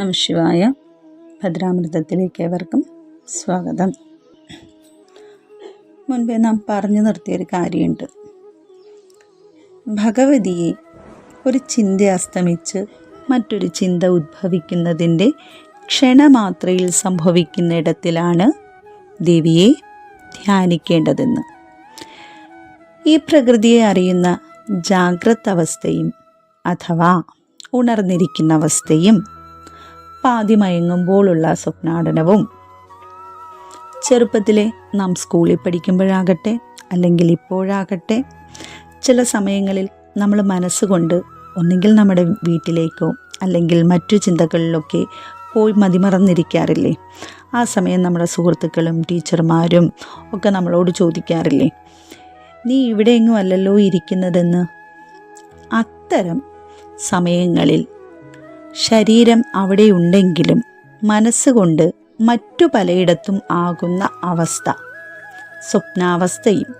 നമശിവായ ഭദ്രാമൃതത്തിലേക്ക് ഏവർക്കും സ്വാഗതം. മുൻപേ നാം പറഞ്ഞു നിർത്തിയൊരു കാര്യമുണ്ട്. ഭഗവതിയെ ഒരു ചിന്ത അസ്തമിച്ച് മറ്റൊരു ചിന്ത ഉദ്ഭവിക്കുന്നതിന്റെ ക്ഷണമാത്രയിൽ സംഭവിക്കുന്ന ഇടത്തിലാണ് ദേവിയെ ധ്യാനിക്കേണ്ടതെന്ന്. ഈ പ്രകൃതിയെ അറിയുന്ന ജാഗ്രത അവസ്ഥയും അഥവാ ഉണർന്നിരിക്കുന്ന അവസ്ഥയും പാതി മയങ്ങുമ്പോഴുള്ള സ്വപ്നാടനവും. ചെറുപ്പത്തിലെ നാം സ്കൂളിൽ പഠിക്കുമ്പോഴാകട്ടെ അല്ലെങ്കിൽ ഇപ്പോഴാകട്ടെ ചില സമയങ്ങളിൽ നമ്മൾ മനസ്സുകൊണ്ട് ഒന്നെങ്കിൽ നമ്മുടെ വീട്ടിലേക്കോ അല്ലെങ്കിൽ മറ്റു ചിന്തകളിലൊക്കെ പോയി മതിമറന്നിരിക്കാറില്ലേ? ആ സമയം നമ്മുടെ സുഹൃത്തുക്കളും ടീച്ചർമാരും ഒക്കെ നമ്മളോട് ചോദിക്കാറില്ലേ? നീ ഇവിടെയെങ്ങും അല്ലല്ലോ ഇരിക്കുന്നതെന്ന്? അത്തരം സമയങ്ങളിൽ ശരീരം അവിടെയുണ്ടെങ്കിലും മനസ്സുകൊണ്ട് മറ്റു പലയിടത്തും ആകുന്ന അവസ്ഥ. സ്വപ്നാവസ്ഥയും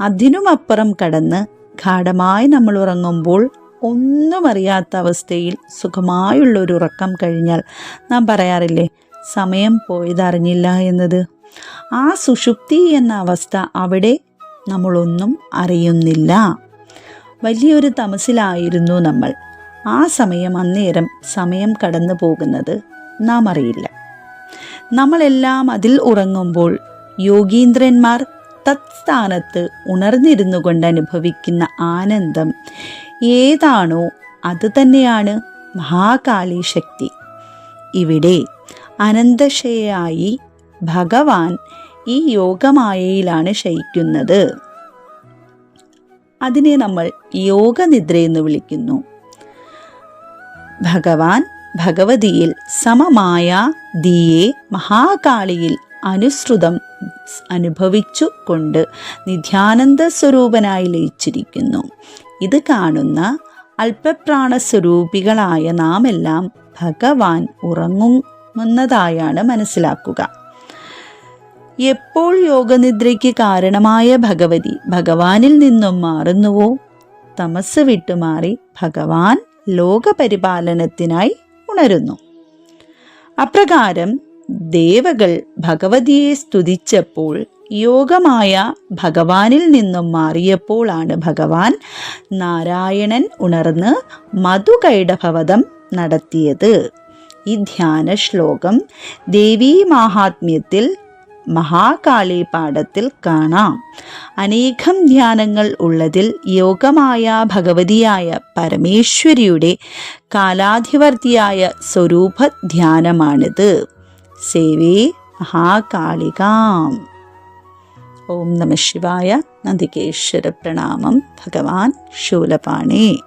അതിനുമപ്പുറം കടന്ന് ഗാഠമായി നമ്മൾ ഉറങ്ങുമ്പോൾ ഒന്നും അറിയാത്ത അവസ്ഥയിൽ സുഖമായുള്ള ഒരു ഉറക്കം കഴിഞ്ഞാൽ നാം പറയാറില്ലേ സമയം പോയതറിഞ്ഞില്ല എന്നത്? ആ സുഷുപ്തി എന്ന അവസ്ഥ അവിടെ നമ്മളൊന്നും അറിയുന്നില്ല. വലിയൊരു തമസിലായിരുന്നു നമ്മൾ. ആ സമയം അന്നേരം സമയം കടന്നു പോകുന്നത് നാം അറിയില്ല. നമ്മളെല്ലാം അതിൽ ഉറങ്ങുമ്പോൾ യോഗീന്ദ്രന്മാർ തത്സ്ഥാനത്ത് ഉണർന്നിരുന്നു കൊണ്ട് അനുഭവിക്കുന്ന ആനന്ദം ഏതാണോ അത് തന്നെയാണ് മഹാകാളി ശക്തി. ഇവിടെ അനന്തശയായി ഭഗവാൻ ഈ യോഗമായയിലാണ് ശയിക്കുന്നത്. അതിനെ നമ്മൾ യോഗനിദ്ര എന്ന് വിളിക്കുന്നു. ഭഗവാൻ ഭഗവതിയിൽ സമമായ ദിയെ മഹാകാളിയിൽ അനുസൃതം അനുഭവിച്ചു കൊണ്ട് നിത്യാനന്ദ സ്വരൂപനായി ലയിച്ചിരിക്കുന്നു. ഇത് കാണുന്ന അല്പപ്രാണ സ്വരൂപികളായ നാമെല്ലാം ഭഗവാൻ ഉറങ്ങുന്നതായാണ് മനസ്സിലാക്കുക. എപ്പോൾ യോഗനിദ്രയ്ക്ക് കാരണമായ ഭഗവതി ഭഗവാനിൽ നിന്നും മാറുന്നുവോ? തമസ് വിട്ടുമാറി ഭഗവാൻ ലോകപരിപാലനത്തിനായി ഉണരുന്നു. അപ്രകാരം ദേവകൾ ഭഗവതിയെ സ്തുതിച്ചപ്പോൾ യോഗമായ ഭഗവാനിൽ നിന്നും മാറിയപ്പോഴാണ് ഭഗവാൻ നാരായണൻ ഉണർന്ന് മധുകൈഡഭവതം നടത്തിയത്. ഈ ധ്യാന ശ്ലോകം ദേവീ മാഹാത്മ്യത്തിൽ മഹാകാളി പാഠത്തിൽ കാണാം. അനേകം ധ്യാനങ്ങൾ ഉള്ളതിൽ യോഗമായ ഭഗവതിയായ പരമേശ്വരിയുടെ കാലാധിവർത്തിയായ സ്വരൂപ ധ്യാനമാണിത്. സേവേ മഹാകാളികാം. ഓം നമ ശിവായ നന്ദികേശ്വര പ്രണാമം. ഭഗവാൻ ശൂലപാണി.